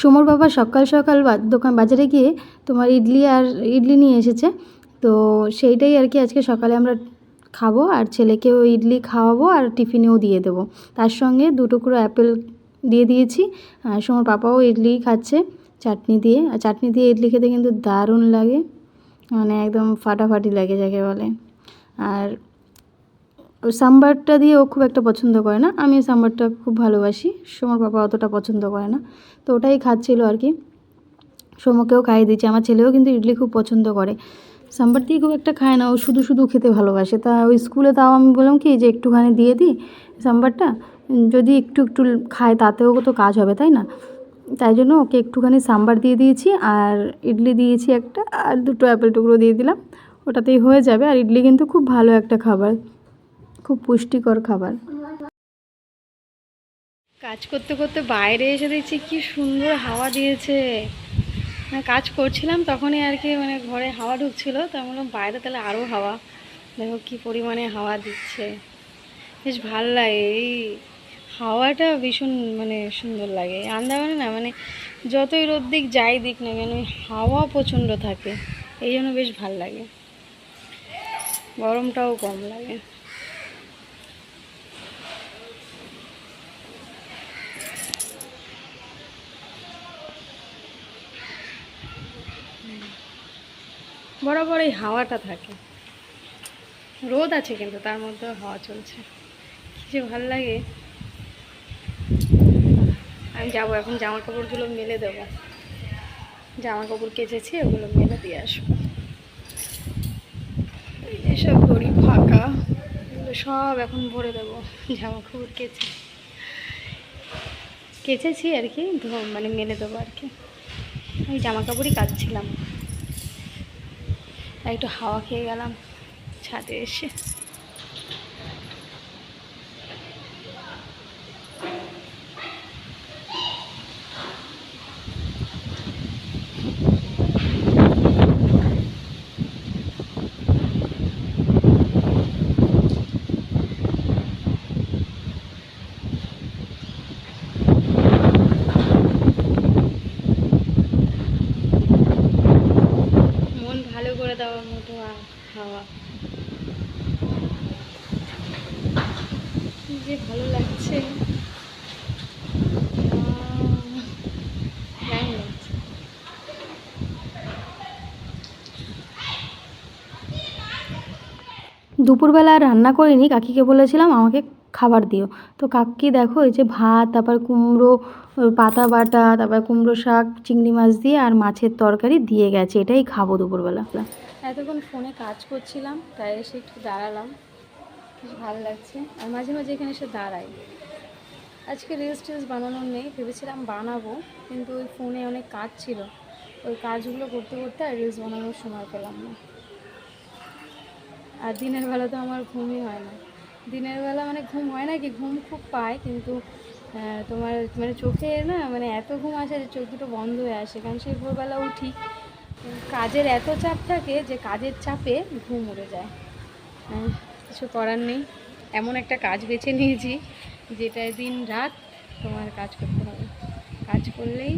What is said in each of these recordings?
সোমর বাবা সকাল সকাল দোকান বাজারে গিয়ে তোমার ইডলি আর ইডলি নিয়ে এসেছে। তো সেইটাই আর কি আজকে সকালে আমরা খাব আর ছেলেকেও ইডলি খাওয়াবো আর টিফিনেও দিয়ে দেবো। তার সঙ্গে দু টুকরো অ্যাপেল দিয়ে দিয়েছি। আর সোমর পাপাও ইডলি খাচ্ছে চাটনি দিয়ে। আর চাটনি দিয়ে ইডলি খেতে কিন্তু দারুণ লাগে। মানে একদম ফাটাফাটি লাগে যাকে বলে। আর সাম্বারটা দিয়ে ও খুব একটা পছন্দ করে না। আমি সাম্বারটা খুব ভালোবাসি। সোমর বাবা অতটা পছন্দ করে না। তো ওটাই খাচ্ছিল আর কি। সোমকেও খাইয়ে দিচ্ছি আমার ছেলেও কিন্তু ইডলি খুব পছন্দ করে। সাম্বার দিয়ে খুব একটা খায় না। ও শুধু শুধু খেতে ভালোবাসে। তা ওই স্কুলে তাও আমি বললাম কি যে একটুখানি দিয়ে দিই সাম্বারটা, যদি একটু একটু খায় তাতেও তো কাজ হবে, তাই না? তাই জন্য ওকে একটুখানি সাম্বার দিয়ে দিয়েছি আর ইডলি দিয়েছি একটা, আর দুটো অ্যাপেল টুকরো দিয়ে দিলাম। ওটাতেই হয়ে যাবে। আর ইডলি কিন্তু খুব ভালো একটা খাবার। খুব পুষ্টিকর খাবার। কাজ করতে করতে বাইরে এসে দেখছি কি সুন্দর হাওয়া দিয়েছে। মানে কাজ করছিলাম তখনই আর কি মানে ঘরে হাওয়া ঢুকছিল, তো আমি বললাম বাইরে তাহলে আরও হাওয়া। দেখো কি পরিমাণে হাওয়া দিচ্ছে। বেশ ভালো লাগে, এই হাওয়াটা ভীষণ মানে সুন্দর লাগে। আন্দামানে না মানে যতই রোদ দিক যাই দিক না কেন ওই হাওয়া প্রচণ্ড থাকে। এই জন্য বেশ ভালো লাগে। গরমটাও কম লাগে। বরাবর এই হাওয়াটা থাকে। রোদ আছে কিন্তু তার মধ্যেও হাওয়া চলছে। কি যে ভালো লাগে। আমি যাব এখন জামা কাপড়গুলো মেলে দেবো। জামা কাপড় কেচেছি, ওগুলো মেলে দিয়ে আসব। এই যে সব দড়ি ফাঁকা, এগুলো সব এখন ভরে দেবো জামা কাপড় কেচে। কেচেছি আর কি মানে মেলে দেবো আর কি। আমি জামা কাপড়ই কাচছিলাম। তাই একটু হাওয়া খেয়ে গেলাম ছাদে এসে মন ভালো করে দেওয়ার মতো আ- হাওয়া কি যে ভালো লাগছে। দারুণ লাগছে। দুপুরবেলা আর রান্না করিনি কাকিকে বলেছিলাম আমাকে খাবার দিও। তো কাকি দেখো এই যে ভাত তারপর কুমড়ো পাতা বাটা তারপর কুমড়ো শাক চিংড়ি মাছ দিয়ে আর মাছের তরকারি দিয়ে গেছে এটাই খাব দুপুরবেলা। এতক্ষণ ফোনে কাজ করছিলাম তাই এসে একটু দাঁড়ালাম। বেশ ভালো লাগছে। আর মাঝে মাঝে এখানে এসে দাঁড়াই। আজকে রিলস টিলস বানানোর নেই, ভেবেছিলাম বানাবো, কিন্তু ওই ফোনে অনেক কাজ ছিল। ওই কাজগুলো করতে করতে আর রিলস বানানোর সময় পেলাম না। আর দিনের বেলা তো আমার ঘুমই হয় না। দিনের বেলা মানে ঘুম হয় না কি? ঘুম খুব পায়, কিন্তু তোমার মানে চোখে না মানে এত ঘুম আসে যে চোখ দুটো বন্ধ হয়ে আসে। কারণ সেই ভোরবেলা উঠি, কাজের এত চাপ থাকে যে কাজের চাপে ঘুম উড়ে যায়। কিছু করার নেই। এমন একটা কাজ বেছে নিয়েছি যেটায় দিন রাত তোমার কাজ করতে হবে। কাজ করলেই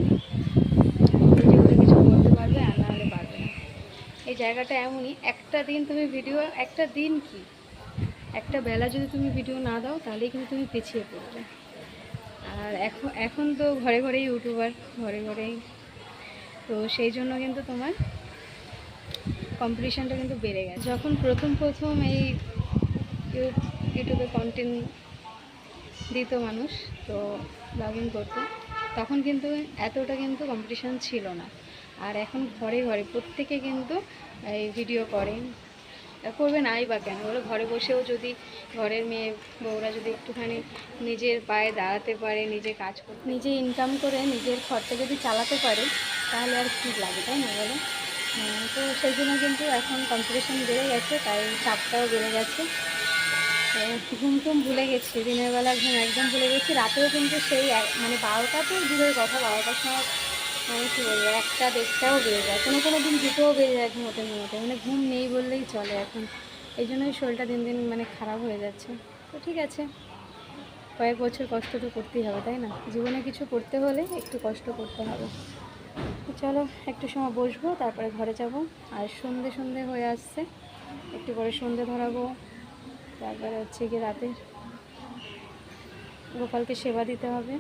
ভিডিওতে কিছু করতে পারবে আর না হলে পারবে না। এই জায়গাটা এমনই, একটা দিন তুমি ভিডিও একটা দিন কি? একটা বেলা যদি তুমি ভিডিও না দাও, তাহলেই কিন্তু তুমি পিছিয়ে পড়বে। আর এখন এখন তো ঘরে ঘরেই ইউটিউবার ঘরে ঘরেই। তো সেই জন্য কিন্তু তোমার কম্পিটিশানটা কিন্তু বেড়ে গেছে। যখন প্রথম প্রথম এই ইউটিউবে কন্টেন্ট দিত মানুষ, তো ব্লগিং করতো। তখন কিন্তু এতটা কিন্তু কম্পিটিশান ছিল না। আর এখন ঘরে ঘরে প্রত্যেকে কিন্তু এই ভিডিও করে। করবে নাই বা কেন? বলো, ঘরে বসেও যদি ঘরের মেয়ে বউরা যদি একটুখানি নিজের পায়ে দাঁড়াতে পারে, নিজে কাজ করতে নিজে ইনকাম করে, নিজের খরচা যদি চালাতে পারে, তাহলে আর কী লাগে, তাই না বলো? তো সেই জন্য কিন্তু এখন কম্পিটিশন বেড়ে গেছে, তাই চাপটাও বেড়ে গেছে। ঘুম টুম ভুলে গেছি, দিনের বেলা ঘুম একদম ভুলে গেছি, রাতেও কিন্তু সেই মানে বারোটা তো দূরের কথা, বারোটার সময় মানে কী বলব, একটা দেড়টাও বেড়ে যায়, কোনো কোনো দিন দুটোও বেড়ে যায় ঘুমোতে ঘুমোতে মানে ঘুম নেই বললেই চলে এখন, এই জন্যই শরীরটা দিন দিন মানে খারাপ হয়ে যাচ্ছে, তো ঠিক আছে, কয়েক বছর কষ্ট তো করতেই হবে, তাই না? জীবনে কিছু করতে হলে একটু কষ্ট করতে হবে চলো একটু সময় বসবো, তারপরে ঘরে যাব, আর সন্ধে সন্ধে হয়ে আসছে, একটু পরে সন্ধে ধরাবো তারপরে হচ্ছে গিয়ে রাতে গোপালকে সেবা দিতে হবে।